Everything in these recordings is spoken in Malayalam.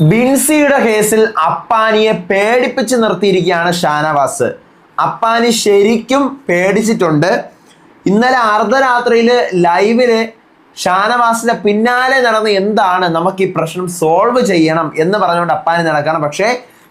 ബിൻസിയുടെ കേസിൽ അപ്പാനിയെ പേടിപ്പിച്ച് നിർത്തിയിരിക്കുകയാണ് ഷാനവാസ്. അപ്പാനി ശരിക്കും പേടിച്ചിട്ടുണ്ട്. ഇന്നലെ അർദ്ധരാത്രിയിൽ ലൈവിൽ ഷാനവാസിന്റെ പിന്നാലെ നടന്ന് എന്താണ് നമുക്ക് ഈ പ്രശ്നം സോൾവ് ചെയ്യണം എന്ന് പറഞ്ഞുകൊണ്ട് അപ്പാനി നടക്കണം പക്ഷേ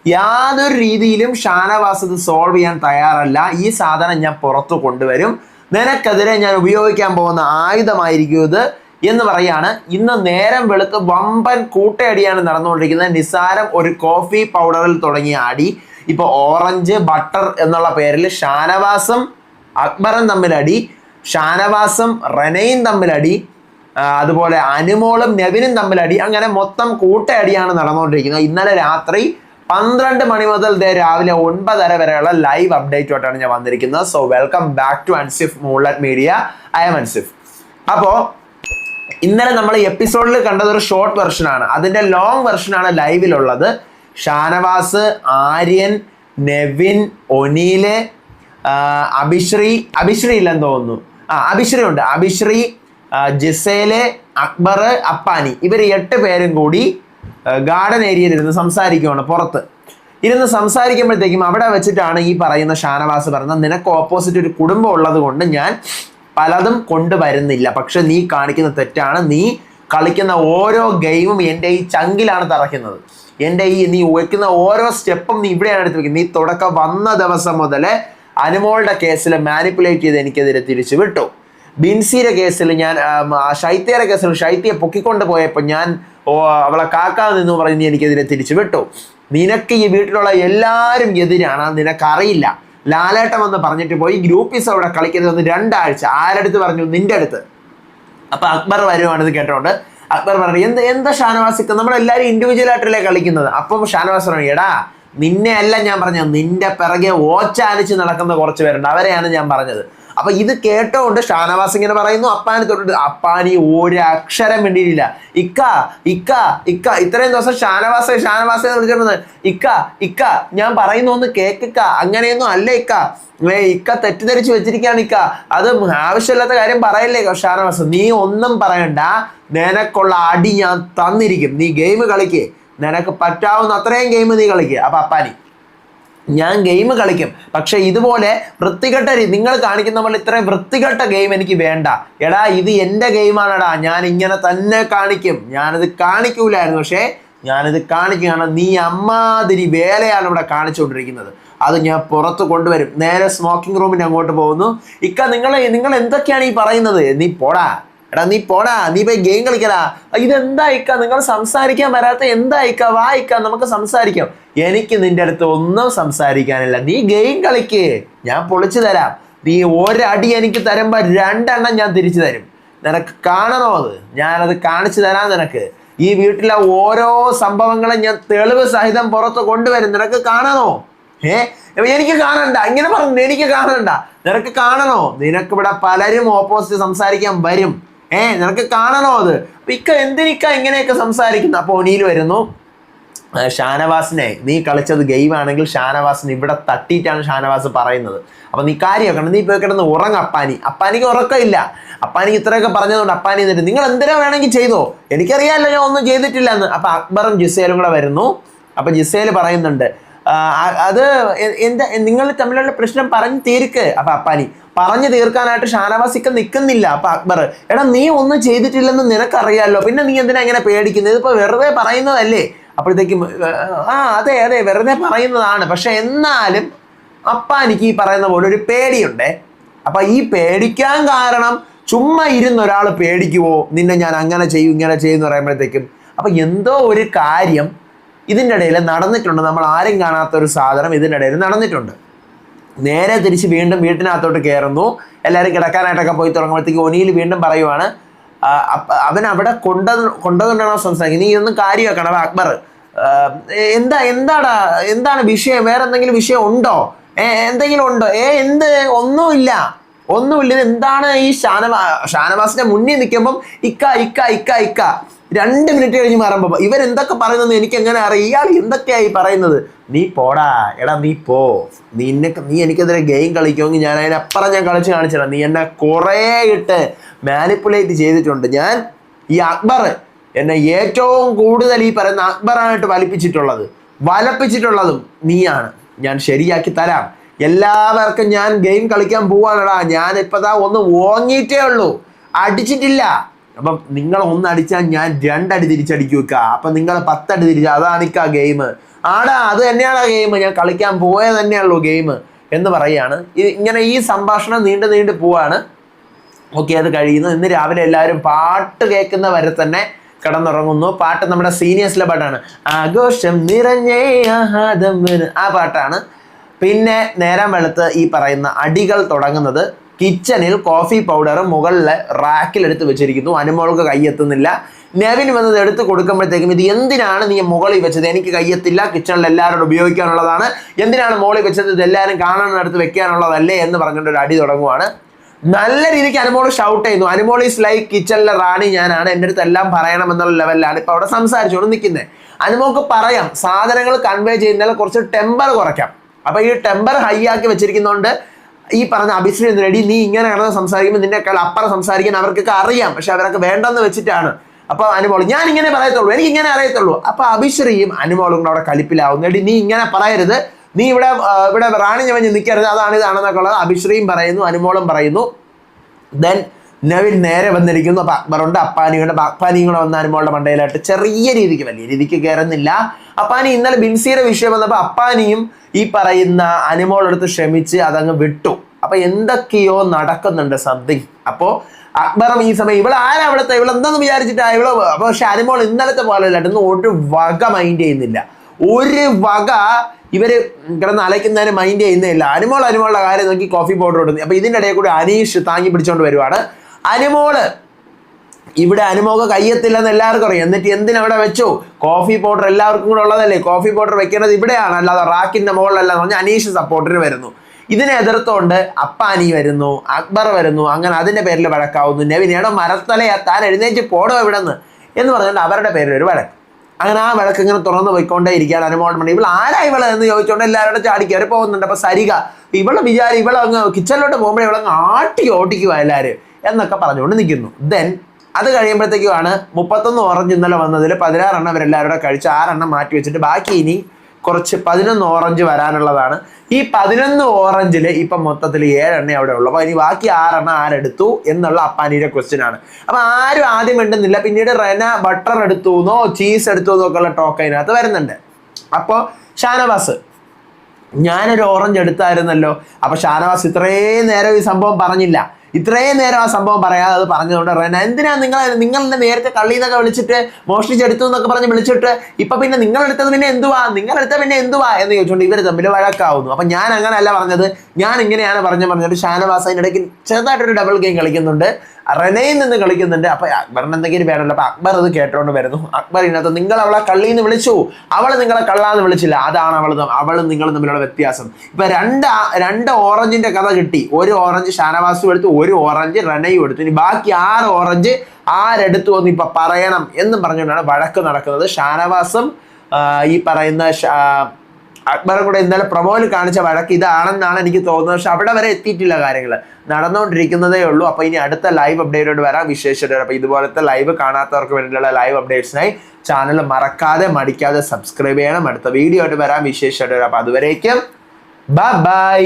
യാതൊരു രീതിയിലും ഷാനവാസ് ഇത് സോൾവ് ചെയ്യാൻ തയ്യാറല്ല. ഈ സാധനം ഞാൻ പുറത്തു കൊണ്ടുവരും. നിനക്കെതിരെ ഞാൻ ഉപയോഗിക്കാൻ പോകുന്ന ആയുധമായിരിക്കും ഇത്. എന്ന് പറയാണ്. ഇന്ന് നേരം വെളുത്ത് വമ്പൻ കൂട്ടയടിയാണ് നടന്നുകൊണ്ടിരിക്കുന്നത്. നിസാരം ഒരു കോഫി പൗഡറിൽ തുടങ്ങിയ അടി. ഇപ്പൊ ഓറഞ്ച് ബട്ടർ എന്നുള്ള പേരിൽ ഷാനവാസം അക്ബറും തമ്മിലടി ഷാനവാസം റനയും തമ്മിലടി അതുപോലെ അനുമോളും നെവിനും തമ്മിലടി അങ്ങനെ മൊത്തം കൂട്ടയടിയാണ് നടന്നുകൊണ്ടിരിക്കുന്നത്. ഇന്നലെ രാത്രി പന്ത്രണ്ട് മണി മുതൽ ദേ രാവിലെ ഒൻപതര വരെയുള്ള ലൈവ് അപ്ഡേറ്റുമായിട്ടാണ് ഞാൻ വന്നിരിക്കുന്നത്. So welcome back to Ansif Moolat media I'm Ansif അപ്പോൾ ഇന്നലെ നമ്മൾ എപ്പിസോഡിൽ കണ്ടത് ഒരു ഷോർട്ട് വെർഷനാണ് അതിന്റെ ലോങ് വെർഷനാണ് ലൈവിലുള്ളത് ഷാനവാസ് ആര്യൻ നെവിൻ ഒനീൽ അഭിശ്രീ അഭിശ്രീ ഇല്ലെന്ന് തോന്നുന്നു. ആ അഭിശ്രീ ഉണ്ട്. അഭിശ്രീ ജിസേൽ അക്ബർ അപ്പാനി. ഇവർ എട്ട് പേരും കൂടി ഗാർഡൻ ഏരിയയിൽ ഇരുന്ന് സംസാരിക്കുകയാണ് പുറത്ത്. ഇരുന്ന് സംസാരിക്കുമ്പോഴത്തേക്കും അവിടെ വെച്ചിട്ടാണ് ഈ പറയുന്ന ഷാനവാസ് പറയുന്നത് നിനക്ക് ഓപ്പോസിറ്റ് ഒരു കുടുംബം ഉള്ളത് കൊണ്ട് ഞാൻ പലതും കൊണ്ടുവരുന്നില്ല. പക്ഷെ നീ കാണിക്കുന്ന തെറ്റാണ്. നീ കളിക്കുന്ന ഓരോ ഗെയിമും എന്റെ ഈ ചങ്കിലാണ് തറയ്ക്കുന്നത്. എന്റെ ഈ നീ വയ്ക്കുന്ന ഓരോ സ്റ്റെപ്പും നീ ഇവിടെയാണ് എടുത്ത് വെക്കുന്നത് നീ തുടക്കം വന്ന ദിവസം മുതൽ അനുമോളുടെ കേസിൽ മാനിപ്പുലേറ്റ് ചെയ്ത് എനിക്കെതിരെ തിരിച്ചു വിട്ടു ബിൻസിയുടെ കേസിൽ ഞാൻ ശൈത്യയുടെ കേസിൽ ശൈത്യയെ പൊക്കിക്കൊണ്ട് പോയപ്പോൾ ഞാൻ അവളെ കാക്കാ നിന്ന് പറഞ്ഞ് എനിക്കെതിരെ തിരിച്ചു വിട്ടു നിനക്ക് ഈ വീട്ടിലുള്ള എല്ലാവരും എതിരാണ്. നിനക്കറിയില്ല. ലാലേട്ടം എന്ന് പറഞ്ഞിട്ട് പോയി. ഗ്രൂപ്പീസ് അവിടെ കളിക്കരുതെന്ന് രണ്ടാഴ്ച. ആരടുത്ത് പറഞ്ഞു? നിന്റെ അടുത്ത്. അപ്പൊ അക്ബർ വരുവാണെന്ന് കേട്ടോണ്ട് അക്ബർ പറഞ്ഞു എന്ത് എന്താ ഷാനവാസിക്ക് നമ്മളെല്ലാവരും ഇൻഡിവിജ്വൽ ആയിട്ടല്ലേ കളിക്കുന്നത്. അപ്പം ഷാനവാസ് പറഞ്ഞു എടാ നിന്നെ അല്ല ഞാൻ പറഞ്ഞത്. നിന്റെ പിറകെ ഓച്ചാലിച്ച് നടക്കുന്ന കുറച്ച് പേരുണ്ട്. അവരെയാണ് ഞാൻ പറഞ്ഞത്. അപ്പൊ ഇത് കേട്ടോണ്ട് ഷാനവാസ് ഇങ്ങനെ പറയുന്നു അപ്പാനെ തൊട്ടിട്ട് അപ്പാനി ഒരു അക്ഷരം വേണ്ടിയില്ല ഇക്ക ഇക്ക ഇക്ക. ഇത്രയും ദിവസം ഷാനവാസ് ഷാനവാസ് വിളിച്ചോണ്ടത് ഇക്ക ഇക്ക ഞാൻ പറയുന്നു ഒന്ന് കേക്കിക്ക. അങ്ങനെയൊന്നും അല്ല ഇക്ക. ഏ ഇക്ക തെറ്റിദ്ധരിച്ചു വെച്ചിരിക്കുകയാണ് ഇക്ക. അത് ആവശ്യമില്ലാത്ത കാര്യം പറയല്ലേ ഷാനവാസ്? നീ ഒന്നും പറയണ്ട. നിനക്കുള്ള അടി ഞാൻ തന്നിരിക്കും. നീ ഗെയിം കളിക്കേ. നിനക്ക് പറ്റാവുന്ന അത്രയും ഗെയിം നീ കളിക്കുക അപ്പൊ അപ്പാനി ഞാൻ ഗെയിം കളിക്കും. പക്ഷെ ഇതുപോലെ വൃത്തികെട്ട നിങ്ങൾ കാണിക്കുന്ന പോലെ ഇത്രയും വൃത്തികെട്ട ഗെയിം എനിക്ക് വേണ്ട. എടാ ഇത് എന്റെ ഗെയിമാണെടാ ഞാൻ ഇങ്ങനെ തന്നെ കാണിക്കും. ഞാനത് കാണിക്കൂലായിരുന്നു. പക്ഷേ ഞാനിത് കാണിക്കുകയാണ് നീ അമ്മാതിരി വേലയാണ് ഇവിടെ കാണിച്ചുകൊണ്ടിരിക്കുന്നത്. അത് ഞാൻ പുറത്ത് കൊണ്ടുവരും. നേരെ സ്മോക്കിംഗ് റൂമിന് അങ്ങോട്ട് പോകുന്നു. ഇക്ക നിങ്ങൾ നിങ്ങൾ എന്തൊക്കെയാണ് ഈ പറയുന്നത്? നീ പോടാ. എടാ നീ പോടാ നീ പോയി ഗെയിം കളിക്കടാ. ഇതെന്താ നിങ്ങൾ സംസാരിക്കാൻ വരാത്ത എന്താ ഇക്ക നമുക്ക് സംസാരിക്കാം. എനിക്ക് നിന്റെ അടുത്ത് ഒന്നും സംസാരിക്കാനില്ല. നീ ഗെയിം കളിക്ക്. ഞാൻ പൊളിച്ചു തരാം. നീ ഒരടി എനിക്ക് തരുമ്പോ രണ്ടെണ്ണം ഞാൻ തിരിച്ചു തരും. നിനക്ക് കാണണോ അത്? ഞാനത് കാണിച്ചു തരാം നിനക്ക്. ഈ വീട്ടിലെ ഓരോ സംഭവങ്ങളും ഞാൻ തെളിവ് സഹിതം പുറത്ത് കൊണ്ടുവരും. നിനക്ക് കാണണോ? ഏ? എനിക്ക് കാണണ്ട. ഇങ്ങനെ പറഞ്ഞു എനിക്ക് കാണണ്ട. നിനക്ക് കാണണോ? നിനക്ക് ഇവിടെ പലരും ഓപ്പോസിറ്റ് സംസാരിക്കാൻ വരും. ഏ നിനക്ക് കാണണോ അത്? അപ്പൊ ഇക്ക എന്തിനിക്ക ഇങ്ങനെയൊക്കെ സംസാരിക്കുന്നു? അപ്പൊ ഒനിയിൽ വരുന്നു. ഷാനവാസിനെ നീ കളിച്ചത് ഗെയിം ആണെങ്കിൽ ഷാനവാസിന് ഇവിടെ തട്ടിയിട്ടാണ് ഷാനവാസ് പറയുന്നത്. അപ്പൊ നീ കാര്യമൊക്കെ നീ പോയി കിടന്ന് ഉറങ്ങ അപ്പാനി. അപ്പാനിക്ക് ഉറക്കമില്ല. അപ്പാനിക്ക് ഇത്രയൊക്കെ പറഞ്ഞതുകൊണ്ട് അപ്പാനി എന്നിട്ട് നിങ്ങൾ എന്തിനാ വേണമെങ്കിൽ ചെയ്തോ? എനിക്കറിയാമല്ലോ ഞാൻ ഒന്നും ചെയ്തിട്ടില്ല എന്ന് അപ്പൊ അക്ബറും ജിസേലും കൂടെ വരുന്നു. അപ്പൊ ജിസേൽ പറയുന്നുണ്ട് അത് എന്താ നിങ്ങൾ തമ്മിലുള്ള പ്രശ്നം പറഞ്ഞ് തീർക്ക്. അപ്പൊ അപ്പാനി പറഞ്ഞു തീർക്കാനായിട്ട് ഷാനവാസിക്ക് നിൽക്കുന്നില്ല. അപ്പൊ അക്ബർ എടാ നീ ഒന്നും ചെയ്തിട്ടില്ലെന്ന് നിനക്കറിയാലോ. പിന്നെ നീ എന്തിനാ ഇങ്ങനെ പേടിക്കുന്നത്? ഇതിപ്പോ വെറുതെ പറയുന്നതല്ലേ? അപ്പോഴത്തേക്കും ആ അതെ അതെ വെറുതെ പറയുന്നതാണ്. പക്ഷെ എന്നാലും അപ്പാനിക്ക് ഈ പറയുന്ന പോലെ ഒരു പേടിയുണ്ടേ. അപ്പൊ ഈ പേടിക്കാൻ കാരണം ചുമ്മാ ഇരുന്ന് ഒരാൾ പേടിക്കുവോ? നിന്നെ ഞാൻ അങ്ങനെ ചെയ്യും ഇങ്ങനെ ചെയ്യും എന്ന് പറയുമ്പോഴത്തേക്കും. അപ്പൊ എന്തോ ഒരു കാര്യം ഇതിന്റെ ഇടയിൽ നടന്നിട്ടുണ്ട്. നമ്മൾ ആരും കാണാത്ത ഒരു സാധനം ഇതിന്റെ ഇടയിൽ നടന്നിട്ടുണ്ട്. നേരെ തിരിച്ച് വീണ്ടും വീട്ടിനകത്തോട്ട് കയറുന്നു. എല്ലാവരും കിടക്കാനായിട്ടൊക്കെ പോയി തുടങ്ങുമ്പോഴത്തേക്ക് ഒനിയിൽ വീണ്ടും പറയുവാണ് അവൻ അവിടെ കൊണ്ട കൊണ്ടതുകൊണ്ടാണോ സംസാരിക്കുന്നത്? നീ ഇതൊന്നും കാര്യമാക്കണം അവൻ അക്ബർ. എന്താ എന്താടാ എന്താണ് വിഷയം? വേറെ എന്തെങ്കിലും വിഷയം ഉണ്ടോ? ഏ എന്തെങ്കിലും ഉണ്ടോ? ഏ എന്ത്? ഒന്നുമില്ല. ഒന്നുമില്ല. എന്താണ് ഈ ഷാനവാ ഷാനവാസിന്റെ മുന്നിൽ നിൽക്കുമ്പം ഇക്ക ഇക്ക ഇക്ക ഇക്ക. രണ്ട് മിനിറ്റ് കഴിഞ്ഞ് മാറുമ്പോൾ ഇവൻ എന്തൊക്കെ പറയുന്നത് എനിക്ക് എങ്ങനെ അറിയാം? ഇയാൾ എന്തൊക്കെയായി പറയുന്നത്? നീ പോടാ. എടാ നീ പോ. നീ എന്നെ നീ എനിക്കെതിരെ ഗെയിം കളിക്കുമെങ്കിൽ ഞാൻ അതിനപ്പുറം ഞാൻ കളിച്ച് കാണിച്ചിടാം നീ എന്നെ കുറേ ഇട്ട് മാനിപ്പുലേറ്റ് ചെയ്തിട്ടുണ്ട്. ഞാൻ ഈ അക്ബർ എന്നെ ഏറ്റവും കൂടുതൽ ഈ പറയുന്ന അക്ബറായിട്ട് വലിപ്പിച്ചിട്ടുള്ളത് വലപ്പിച്ചിട്ടുള്ളതും നീയാണ്. ഞാൻ ശരിയാക്കി തരാം. എല്ലാവർക്കും ഞാൻ ഗെയിം കളിക്കാൻ പോവാണടാ. ഞാൻ ഇപ്പതാ ഒന്ന് ഓങ്ങിയിട്ടേ ഉള്ളൂ. അടിച്ചിട്ടില്ല. അപ്പം നിങ്ങൾ ഒന്നടിച്ചാൽ ഞാൻ രണ്ടടി തിരിച്ചടിക്കും വെക്കുക അപ്പം നിങ്ങൾ പത്തടി തിരിച്ച അതാണ് ഇക്ക ഗെയിം ആടാ അത് തന്നെയാണ് ആ ഗെയിം ഞാൻ കളിക്കാൻ പോയത് തന്നെയുള്ളൂ ഗെയിം എന്ന് പറയുകയാണ് ഇങ്ങനെ ഈ സംഭാഷണം നീണ്ടു നീണ്ടു പോവാണ്. ഓക്കെ അത് കഴിയുന്നു. ഇന്ന് രാവിലെ എല്ലാവരും പാട്ട് കേൾക്കുന്ന വരെ തന്നെ കിടന്നുറങ്ങുന്നു. പാട്ട് നമ്മുടെ സീനിയേഴ്സിലെ പാട്ടാണ്. ആഘോഷം നിറഞ്ഞേ ആഹാദം ആ പാട്ടാണ്. പിന്നെ നേരം വെളുത്ത് ഈ പറയുന്ന അടികൾ തുടങ്ങുന്നത്. കിച്ചണിൽ കോഫി പൗഡർ മുകളിൽ റാക്കിൽ എടുത്ത് വെച്ചിരിക്കുന്നു. അനുമോൾക്ക് കൈയെത്തുന്നില്ല നെവിൻ വന്നത് എടുത്ത് കൊടുക്കുമ്പോഴത്തേക്കും ഇത് എന്തിനാണ് നീ മുകളിൽ വെച്ചത്? എനിക്ക് കയ്യെത്തില്ല. കിച്ചണിൽ എല്ലാവരോടും ഉപയോഗിക്കാനുള്ളതാണ്. എന്തിനാണ് മുകളിൽ വെച്ചത്? ഇത് എല്ലാവരും കാണാനടുത്ത് വെക്കാനുള്ളതല്ലേ എന്ന് പറഞ്ഞിട്ട് ഒരു അടി തുടങ്ങുവാണ്. നല്ല രീതിക്ക് അനുമോൾ ഷൗട്ട് ചെയ്യുന്നു. അനുമോൾ ഈസ് ലൈക്ക് കിച്ചണിലെ റാണി ഞാനാണ്. എന്റെ അടുത്ത് എല്ലാം പറയണം എന്നുള്ള ലെവലിലാണ് ഇപ്പൊ അവിടെ സംസാരിച്ചുകൊണ്ട് നിൽക്കുന്നത് അനുമോൾക്ക് പറയാം. സാധനങ്ങൾ കൺവേ ചെയ്യുന്നതിൽ കുറച്ച് ടെമ്പർ കുറയ്ക്കാം. അപ്പൊ ഈ ടെമ്പർ ഹൈ ആക്കി വെച്ചിരിക്കുന്നതുകൊണ്ട് ഈ പറഞ്ഞ അഭിശ്രീ റെഡി നീ ഇങ്ങനെ കിടന്ന് സംസാരിക്കുമ്പോൾ നിന്നെക്കാൾ അപ്പുറം സംസാരിക്കാൻ അവർക്കൊക്കെ അറിയാം. പക്ഷെ അവരൊക്കെ വേണ്ടെന്ന് വെച്ചിട്ടാണ്. അപ്പൊ അനുമോൾ ഞാൻ ഇങ്ങനെ പറയത്തുള്ളൂ. എനിക്ക് ഇങ്ങനെ അറിയത്തുള്ളൂ. അപ്പൊ അഭിശ്രീയും അനുമോളും കൂടെ അവിടെ കലിപ്പിലാവുന്നു എടി നീ ഇങ്ങനെ പറയരുത്. നീ ഇവിടെ ഇവിടെ റാണി ഞവഞ്ഞ് നിൽക്കരുത് അതാണ് ഇതാണെന്നൊക്കെ ഉള്ളത്. അഭിശ്രീയും പറയുന്നു അനുമോളും പറയുന്നു. ദെൻ നവിൻ നേരെ വന്നിരിക്കുന്നു. അപ്പൊ അക്ബറുണ്ട്. അപ്പാനിയുണ്ട്. അപ്പൊ അപ്പാനിയും വന്ന അനുമോളുടെ മണ്ടയിലായിട്ട് ചെറിയ രീതിക്ക് വലിയ രീതിക്ക് കയറുന്നില്ല അപ്പാനി ഇന്നലെ ബിൻസിയുടെ വിഷയം വന്നപ്പോൾ അപ്പാനിയും ഈ പറയുന്ന അനുമോളെടുത്ത് ക്ഷമിച്ച് അതങ്ങ് വിട്ടു. അപ്പൊ എന്തൊക്കെയോ നടക്കുന്നുണ്ട് സംതിങ് അപ്പോ അക്ബറും ഈ സമയം ഇവൾ ആരാ അവിടുത്തെ ഇവൾ എന്താന്ന് വിചാരിച്ചിട്ടാ ഇവൾ? പക്ഷെ അനുമോൾ ഇന്നലത്തെ പോലെ അല്ല ഒരു വക മൈൻഡ് ചെയ്യുന്നില്ല. ഒരു വക ഇവർ കിടന്ന് അലയ്ക്കുന്നതിന് മൈൻഡ് ചെയ്യുന്നില്ല അനുമോൾ അനുമോളുടെ കാര്യം നോക്കി കോഫി പൗഡർ ഇടുന്നു. അപ്പൊ ഇതിന്റെ ഇടയിൽ കൂടി അനീഷ് താങ്ങി പിടിച്ചോണ്ട് വരുവാണ്. അനുമോൾ. ഇവിടെ അനുമോക കയ്യെത്തില്ലെന്ന് എല്ലാവർക്കും അറിയാം. എന്നിട്ട് എന്തിനാ അവിടെ വെച്ചു? കോഫി പൗഡർ എല്ലാവർക്കും കൂടെ ഉള്ളതല്ലേ? കോഫി പൗഡർ വെക്കേണ്ടത് ഇവിടെയാണ്. അല്ലാതെ റാക്കിന്റെ മുകളിലല്ല എന്ന് പറഞ്ഞാൽ അനീഷ് സപ്പോർട്ടിന് വരുന്നു. ഇതിനെ എതിർത്തുകൊണ്ട് അപ്പാനി വരുന്നു അക്ബർ വരുന്നു അങ്ങനെ അതിന്റെ പേരിൽ വഴക്കാവുന്നു. നെവിനേടോ മരത്തലയാ താൻ എഴുന്നേറ്റ് പോടോ ഇവിടെ നിന്ന് എന്ന് പറഞ്ഞുകൊണ്ട് അവരുടെ പേരിൽ ഒരു വഴക്ക്. അങ്ങനെ ആ വിളക്ക് ഇങ്ങനെ തുറന്നു പോയിക്കൊണ്ടേ ഇരിക്കുകയാണ് അനുമോൾ മണി. ഇവൾ ആരാ ഇവൾ എന്ന് ചോദിച്ചുകൊണ്ട് എല്ലാവരുടെ ചാടി കയറി പോകുന്നുണ്ട്. അപ്പൊ സരിക ഇവളെ വിചാരം ഇവളങ്ങ് കിച്ചണിലോട്ട് പോകുമ്പോഴേ ഇവളങ്ങ് ആട്ടി ഓട്ടിക്കുക എല്ലാവരും എന്നൊക്കെ പറഞ്ഞുകൊണ്ട് നിൽക്കുന്നു. ദെൻ അത് കഴിയുമ്പോഴത്തേക്കുമാണ് മുപ്പത്തൊന്ന് ഓറഞ്ച് ഇന്നലെ വന്നതിൽ പതിനാറെണ്ണം അവരെല്ലാവരും കഴിച്ച് ആറെണ്ണം മാറ്റി വെച്ചിട്ട് ബാക്കി ഇനി കുറച്ച് പതിനൊന്ന് ഓറഞ്ച് വരാനുള്ളതാണ്. ഈ പതിനൊന്ന് ഓറഞ്ചിൽ ഇപ്പം മൊത്തത്തിൽ ഏഴെണ്ണ അവിടെ ഉള്ളൂ. അപ്പോൾ ഇനി ബാക്കി ആറെണ്ണം ആരെടുത്തു എന്നുള്ള അപ്പാനിയുടെ ക്വസ്റ്റ്യൻ ആണ്. അപ്പോൾ ആരും ആദ്യം മിണ്ടുന്നില്ല. പിന്നീട് റെന ബട്ടർ എടുത്തു എന്നോ ചീസ് എടുത്തു എന്നൊക്കെ ഉള്ള ടോക്ക് അതിനകത്ത് വരുന്നുണ്ട്. അപ്പോൾ ഷാനവാസ് ഞാനൊരു ഓറഞ്ച് എടുത്തായിരുന്നല്ലോ. അപ്പോൾ ഷാനവാസ് ഇത്രയും നേരം ഈ സംഭവം പറഞ്ഞില്ല. ഇത്രയും നേരം ആ സംഭവം പറയാതെ അത് പറഞ്ഞതുകൊണ്ട് റെന എന്തിനാ നിങ്ങൾ നിങ്ങളുടെ നേരത്തെ കള്ളി എന്നൊക്കെ വിളിച്ചിട്ട് മോഷ്ടിച്ചെടുത്തു എന്നൊക്കെ പറഞ്ഞ് വിളിച്ചിട്ട് ഇപ്പൊ പിന്നെ നിങ്ങൾ എടുത്തത് പിന്നെ എന്തുവാ? നിങ്ങൾ എടുത്ത പിന്നെ എന്തുവാ? എന്ന് ചോദിച്ചുകൊണ്ട് ഇവർ തമ്മിൽ വഴക്കാവുന്നു. അപ്പൊ ഞാൻ അങ്ങനെയല്ല പറഞ്ഞത്. ഞാൻ ഇങ്ങനെയാണ് പറഞ്ഞു പറഞ്ഞിട്ട് ഷാനവാസ് അതിനിടയ്ക്ക് ചെറുതായിട്ടൊരു ഡബിൾ ഗെയിം കളിക്കുന്നുണ്ട്. റെനയിൽ നിന്ന് കളിക്കുന്നുണ്ട്. അപ്പൊ അക്ബറിന് എന്തെങ്കിലും വേണമല്ലോ അപ്പൊ അക്ബർ ഇത് കേട്ടോണ്ട് വരുന്നു. അക്ബർ ഇതിനകത്ത് നിങ്ങൾ അവളെ കള്ളിന്ന് വിളിച്ചു. അവൾ നിങ്ങളെ കള്ളാന്ന് വിളിച്ചില്ല. അതാണ് അവൾ അവളും നിങ്ങളും തമ്മിലുള്ള വ്യത്യാസം. ഇപ്പൊ രണ്ട് രണ്ട് ഓറഞ്ചിന്റെ കഥ കിട്ടി. ഒരു ഓറഞ്ച് ഷാനവാസും എടുത്തു ഒരു ഓറഞ്ച് റെനയും എടുത്തു. ഇനി ബാക്കി ആറ് ഓറഞ്ച് ആരെടുത്തു എന്ന് ഇപ്പൊ പറയണം എന്നും പറഞ്ഞുകൊണ്ടാണ് വഴക്ക് നടക്കുന്നത്. ഷാനവാസും ഈ പറയുന്ന അക്ബറും കൂടെ ഇന്നലെ പ്രമോയിൽ കാണിച്ച വഴക്ക് ഇതാണെന്നാണ് എനിക്ക് തോന്നുന്നത്. പക്ഷെ അവിടെ വരെ എത്തിയിട്ടില്ല കാര്യങ്ങൾ. നടന്നുകൊണ്ടിരിക്കുന്നതേ ഉള്ളൂ. അപ്പൊ ഇനി അടുത്ത ലൈവ് അപ്ഡേറ്റോട് വരാം. വിശേഷമായിട്ട് അപ്പൊ ഇതുപോലത്തെ ലൈവ് കാണാത്തവർക്ക് വേണ്ടിയുള്ള ലൈവ് അപ്ഡേറ്റ്സിനായി ചാനൽ മറക്കാതെ മടിക്കാതെ സബ്സ്ക്രൈബ് ചെയ്യണം. അടുത്ത വീഡിയോ ആയിട്ട് വരാം. വിശേഷമായിട്ട് അപ്പൊ അതുവരേക്കും ബൈ